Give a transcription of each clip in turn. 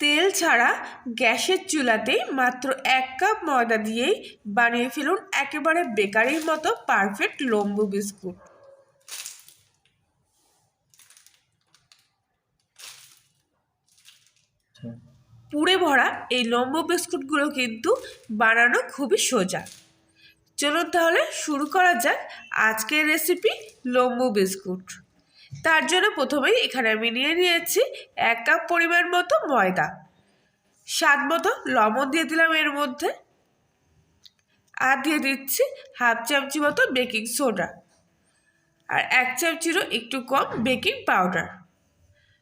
তেল ছাড়া গ্যাসের চুলাতে মাত্র এক কাপ ময়দা দিয়েই বানিয়ে ফেলুন একেবারে বেকারির মতো পারফেক্ট লম্বু বিস্কুট। পুড়ে ভরা এই লম্বু বিস্কুটগুলো কিন্তু বানানো খুবই সোজা। চলুন তাহলে শুরু করা যাক আজকের রেসিপি লম্বু বিস্কুট। তার জন্য প্রথমেই এখানে আমি নিয়ে নিয়েছি এক কাপ পরিমাণ মতো ময়দা। স্বাদ মতো লবণ দিয়ে দিলাম এর মধ্যে। আর দিয়ে দিচ্ছি হাফ চামচি মতো বেকিং সোডা। আর এক চামচিরও একটু কম বেকিং পাউডার।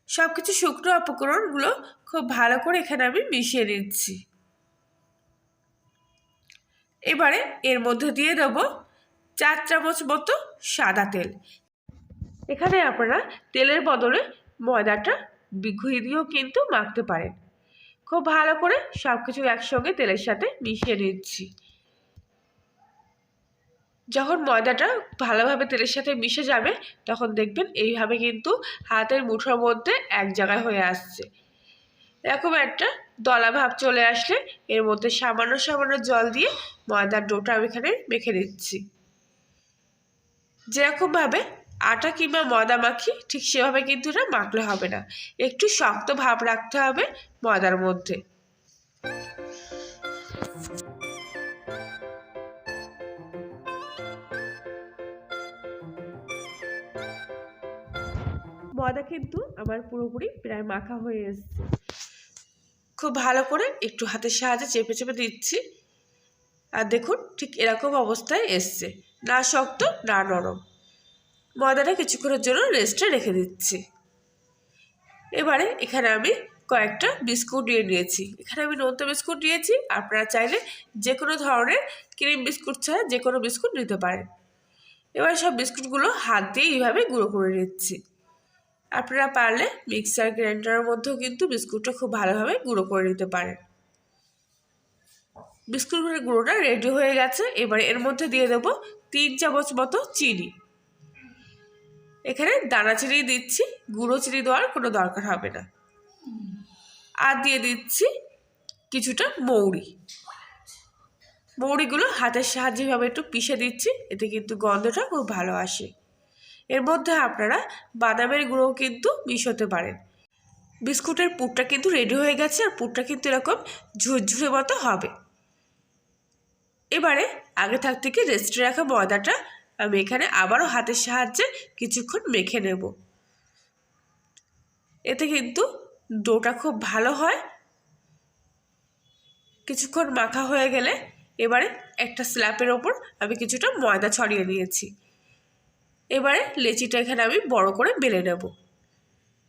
সব কিছু শুকনো উপকরণগুলো খুব ভালো করে এখানে আমি মিশিয়ে নিচ্ছি। এবারে এর মধ্যে দিয়ে দেব চার চামচ মতো সাদা তেল। এখানে আপনারা তেলের বদলে ময়দাটা ঘুরিয়ে দিয়েও কিন্তু মাখতে পারেন। খুব ভালো করে সব কিছু একসঙ্গে তেলের সাথে মিশিয়ে নিচ্ছি। যখন ময়দাটা ভালোভাবে তেলের সাথে মিশে যাবে, তখন দেখবেন এইভাবে কিন্তু হাতের মুঠোর মধ্যে এক জায়গায় হয়ে আসছে। এরকম একটা দলা ভাব চলে আসলে এর মধ্যে সামান্য সামান্য জল দিয়ে ময়দার ডোটা আমি এখানে মেখে দিচ্ছি যেরকমভাবে আটা কিংবা ময়দা মাখি ঠিক সেভাবে কিন্তু এটা মাখলে হবে না। একটু শক্ত ভাব রাখতে হবে ময়দার মধ্যে। ময়দা কিন্তু আমার পুরোপুরি প্রায় মাখা হয়ে এসছে। খুব ভালো করে একটু হাতের সাহায্যে চেপে চেপে দিচ্ছি। আর দেখুন ঠিক এরকম অবস্থায় এসছে। না শক্ত, না নরম। ময়দাটা কিছুক্ষণের জন্য রেস্টে রেখে দিচ্ছি। এবারে এখানে আমি কয়েকটা বিস্কুট নিয়ে নিয়েছি। এখানে আমি নোনতা বিস্কুট নিয়েছি। আপনারা চাইলে যে কোনো ধরনের ক্রিম বিস্কুট ছাড়া যে কোনো বিস্কুট নিতে পারেন। এবার সব বিস্কুটগুলো হাত দিয়ে এইভাবে গুঁড়ো করে নিচ্ছি। আপনারা পারলে মিক্সার গ্রাইন্ডারের মধ্যেও কিন্তু বিস্কুটটা খুব ভালোভাবে গুঁড়ো করে নিতে পারেন। বিস্কুটের গুঁড়োটা রেডি হয়ে গেছে। এবার এর মধ্যে দিয়ে দেবো তিন চামচ মতো চিনি। এখানে দানা চিনি দিচ্ছি, গুঁড়ো চিনি দেওয়ার কোনো দরকার হবে না। আর দিয়ে দিচ্ছি কিছুটা মৌরি। মৌরিগুলো হাতের সাহায্যে ভাবে একটু পিষে দিচ্ছি, এতে কিন্তু গন্ধটা খুব ভালো আসে। এর মধ্যে আপনারা বাদামের গুঁড়ো কিন্তু মিশোতে পারেন। বিস্কুটের পুরটা কিন্তু রেডি হয়ে গেছে, আর পুরটা কিন্তু এরকম ঝুরঝুরে মতো হবে। এবারে আগে থাক থেকে রেস্টে রাখা ময়দাটা আমি এখানে আবারও হাতের সাহায্যে কিছুক্ষণ মেখে নেব। এতে কিন্তু ডোটা খুব ভালো হয়। কিছুক্ষণ মাখা হয়ে গেলে এবারে একটা স্ল্যাপের ওপর আমি কিছুটা ময়দা ছড়িয়ে নিয়েছি। এবারে লেচিটা এখানে আমি বড় করে বেলে নেব।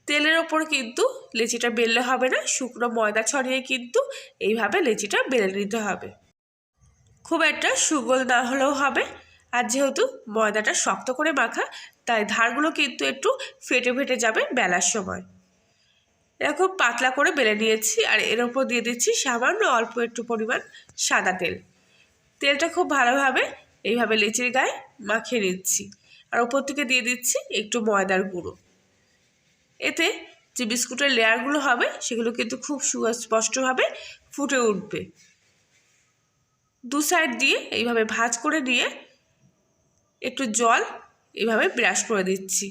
তেলের ওপর কিন্তু লেচিটা বেললে হবে না, শুকনো ময়দা ছড়িয়ে কিন্তু এইভাবে লেচিটা বেলে নিতে হবে। খুব একটা সুগোল না হলেও হবে। আর যেহেতু ময়দাটা শক্ত করে মাখা, তাই ধারগুলো কিন্তু একটু ফেটে ফেটে যাবে বেলার সময়। এরকম পাতলা করে বেলে নিয়েছি আর এর ওপর দিয়ে দিচ্ছি সামান্য অল্প একটু পরিমাণ সাদা তেল। তেলটা খুব ভালোভাবে এইভাবে লেচির গায়ে মাখিয়ে নিচ্ছি। আর ওপর থেকে দিয়ে দিচ্ছি একটু ময়দার গুঁড়ো। এতে যে বিস্কুটের লেয়ারগুলো হবে, সেগুলো কিন্তু খুব সুস্পষ্টভাবে ফুটে উঠবে। দু সাইড দিয়ে এইভাবে ভাজ করে নিয়ে একটু জল এইভাবে ব্রাশ করে দিচ্ছি,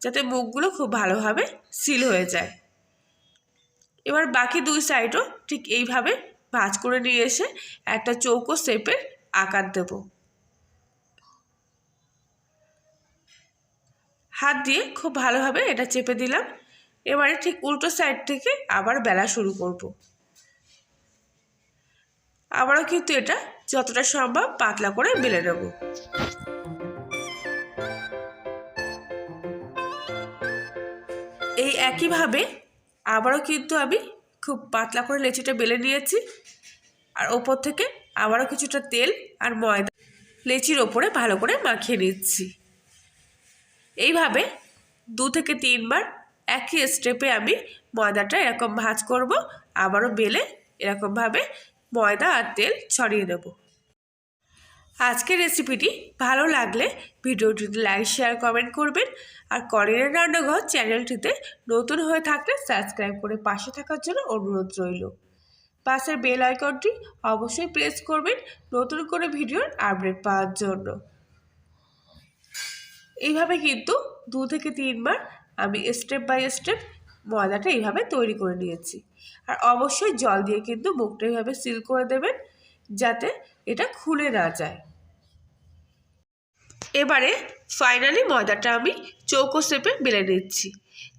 যাতে মুখগুলো খুব ভালোভাবে সিল হয়ে যায়। এবার বাকি দুই সাইডও ঠিক এইভাবে ভাজ করে নিয়ে এসে একটা চৌকো শেপের আকার দেব। হাত দিয়ে খুব ভালোভাবে এটা চেপে দিলাম, এবারে ঠিক উল্টো সাইড থেকে আবার বেলা শুরু করব। আবারও কিন্তু এটা যতটা সম্ভব পাতলা করে বেলে নেব। এই একইভাবে আবারও কিন্তু আমি খুব পাতলা করে লেচিটা বেলে নিয়েছি। আর ওপর থেকে আবারও কিছুটা তেল আর ময়দা লেচির ওপরে ভালো করে মাখিয়ে নিচ্ছি। এইভাবে দু থেকে তিনবার একই স্টেপে আমি ময়দাটা এরকম ভাজ করব, আবারও বেলে এরকমভাবে ময়দা আর তেল ছড়িয়ে দেব। আজকের রেসিপিটি ভালো লাগলে ভিডিওটিতে লাইক শেয়ার কমেন্ট করবেন আর করিনের রান্নাঘর চ্যানেলটিতে নতুন হয়ে থাকলে সাবস্ক্রাইব করে পাশে থাকার জন্য অনুরোধ রইল। পাশের বেল আইকনটি অবশ্যই প্রেস করবেন নতুন করে ভিডিওর আপডেট পাওয়ার জন্য। এইভাবে কিন্তু দু থেকে তিনবার আমি স্টেপ বাই স্টেপ ময়দাটা এইভাবে তৈরি করে নিয়েছি। আর অবশ্যই জল দিয়ে কিন্তু মুখটা এইভাবে সিল করে দেবেন, যাতে এটা খুলে না যায়। এবারে ফাইনালি ময়দাটা আমি চৌকো শেপে বেলে নিচ্ছি।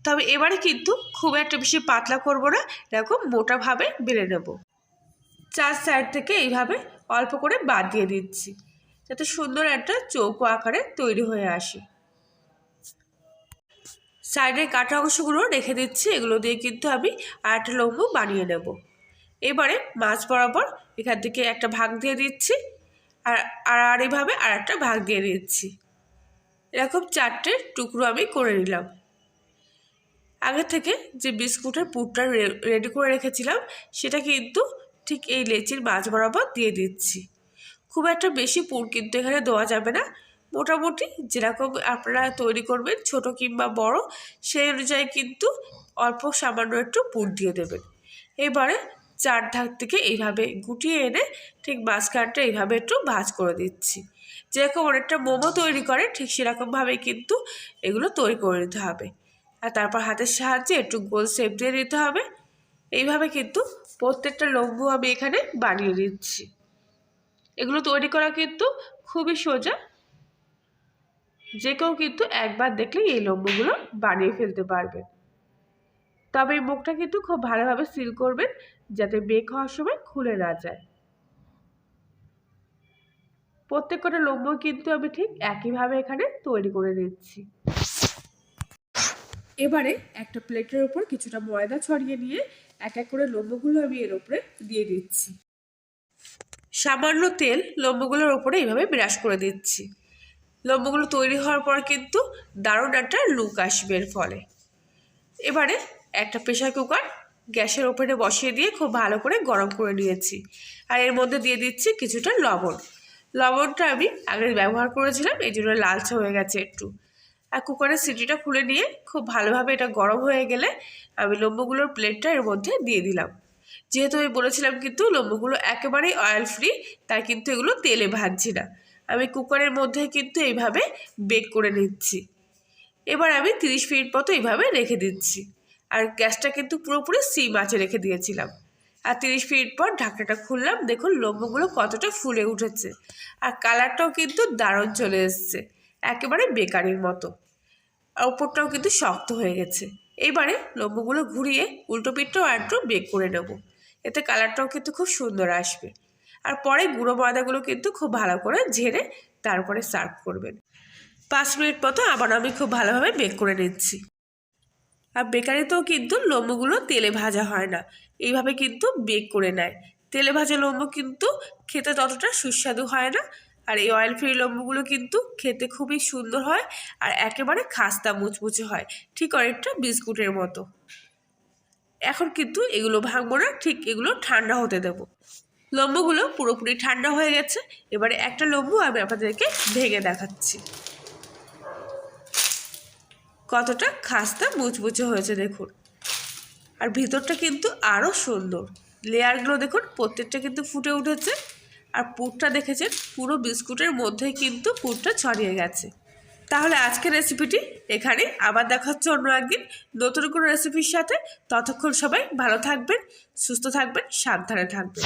তবে এবারে কিন্তু খুব একটা বেশি পাতলা করব না, এরকম মোটাভাবে বেলে নেব। চার সাইড থেকে এইভাবে অল্প করে বাদ দিয়ে দিচ্ছি, যাতে সুন্দর একটা চৌকো আকারে তৈরি হয়ে আসে। সাইডের কাটা অংশগুলো রেখে দিচ্ছি, এগুলো দিয়ে কিন্তু আমি আর একটা লম্বু বানিয়ে নেব। এবারে মাছ বরাবর এখান থেকে একটা ভাগ দিয়ে দিচ্ছি আর আর আর এইভাবে আর একটা ভাগ দিয়ে দিচ্ছি। এরকম চারটে টুকরো আমি করে নিলাম। আগে থেকে যে বিস্কুটের পুরটা রেডি করে রেখেছিলাম, সেটা কিন্তু ঠিক এই লেচির মাছ বরাবর দিয়ে দিচ্ছি। খুব একটা বেশি পুর কিন্তু এখানে দেওয়া যাবে না মোটামুটি যেরকম আপনারা তৈরি করবেন, ছোট কিংবা বড়, সেই অনুযায়ী কিন্তু অল্প সামান্য একটু পুর দিয়ে দেবেন। এবারে চার ধাক থেকে এইভাবে গুটিয়ে এনে ঠিক মাঝখানটা এইভাবে একটু ভাজ করে দিচ্ছি। যেরকম অনেকটা মোমো তৈরি করে, ঠিক সেরকমভাবে কিন্তু এগুলো তৈরি করে নিতে হবে। আর তারপর হাতের সাহায্যে একটু গোল শেপ দিয়ে নিতে হবে। এইভাবে কিন্তু প্রত্যেকটা লম্বু আমি এখানে বানিয়ে দিচ্ছি এগুলো তৈরি করা কিন্তু খুবই সোজা যে কেউ কিন্তু একবার দেখলেই এই লম্বুগুলো বানিয়ে ফেলতে পারবেন তবে এই মুখটা কিন্তু খুব ভালোভাবে সিল করবেন যাতে বেক হওয়ার সময় খুলে না যায়। প্রত্যেক কটা লম্বু কিন্তু আমি ঠিক একইভাবে এখানে তৈরি করে নিচ্ছি। এবারে একটা প্লেটের ওপর কিছুটা ময়দা ছড়িয়ে নিয়ে এক এক করে লম্বগুলো আমি এর ওপরে দিয়ে দিচ্ছি। সামান্য তেল লম্বগুলোর ওপরে এইভাবে ব্রাশ করে দিচ্ছি। লম্বগুলো তৈরি হওয়ার পর কিন্তু দারুণ একটা লুক আসবে এর ফলে। এবারে একটা প্রেশার কুকার গ্যাসের ওপরে বসিয়ে দিয়ে খুব ভালো করে গরম করে নিয়েছি। আর এর মধ্যে দিয়ে দিচ্ছি কিছুটা লবণ। লবণটা আমি আগে ব্যবহার করেছিলাম এই জন্য লালচে হয়ে গেছে একটু। আর কুকারের সিটিটা খুলে নিয়ে খুব ভালোভাবে এটা গরম হয়ে গেলে আমি লম্বগুলোর প্লেটটা এর মধ্যে দিয়ে দিলাম। যেহেতু আমি বলেছিলাম কিন্তু লম্বগুলো একেবারেই অয়েল ফ্রি তাই কিন্তু এগুলো তেলে ভাজছি না। আমি কুকারের মধ্যে কিন্তু এইভাবে বেক করে নিচ্ছি। এবার আমি তিরিশ মিনিট মতো এইভাবে রেখে দিচ্ছি। আর গ্যাসটা কিন্তু পুরোপুরি সিম আঁচে রেখে দিয়েছিলাম। আর তিরিশ মিনিট পর ঢাকনাটা খুললাম, দেখুন লম্বগুলো কতটা ফুলে উঠেছে। আর কালারটাও কিন্তু দারুণ চলে এসছে, একেবারে বেকারির মতো। আর ওপরটাও কিন্তু শক্ত হয়ে গেছে। এইবারে লম্বগুলো ঘুরিয়ে উল্টো পিঠটাও আর একটু বেক করে নেব। এতে কালারটাও কিন্তু খুব সুন্দর আসবে। আর পরে গুঁড়ো ময়দাগুলো কিন্তু খুব ভালো করে ঝেড়ে তারপরে সার্ভ করবেন। পাঁচ মিনিট মতো আবার আমি খুব ভালোভাবে বেক করে নিচ্ছি। আর বেকারিতেও কিন্তু লম্বগুলো তেলে ভাজা হয় না। এইভাবে কিন্তু বেক করে নেয়। তেলে ভাজা লম্ব কিন্তু খেতে ততটা সুস্বাদু হয় না। আর এই অয়েল ফ্রি লম্বগুলো কিন্তু খেতে খুবই সুন্দর হয় আর একেবারে খাস্তা মুচমুচে হয়, ঠিক অনেকটা বিস্কুটের মতো। এখন কিন্তু এগুলো ভাঙবো না, ঠিক এগুলো ঠান্ডা হতে দেবো। লম্বগুলো পুরোপুরি ঠান্ডা হয়ে গেছে। এবারে একটা লম্বু আমি আপনাদেরকে ভেঙে দেখাচ্ছি। কতটা খাস্তা মুচমুচে হয়েছে দেখুন। আর ভিতরটা কিন্তু আরও সুন্দর। লেয়ারগুলো দেখুন, প্রত্যেকটা কিন্তু ফুটে উঠেছে। আর পুরটা দেখেছেন, পুরো বিস্কুটের মধ্যেই কিন্তু পুরটা ছড়িয়ে গেছে। তাহলে আজকের রেসিপিটি এখানে আবার দেখা হচ্ছে অন্য একদিন নতুন কোনো রেসিপির সাথে। ততক্ষণ সবাই ভালো থাকবেন, সুস্থ থাকবেন, সাবধানে থাকবেন।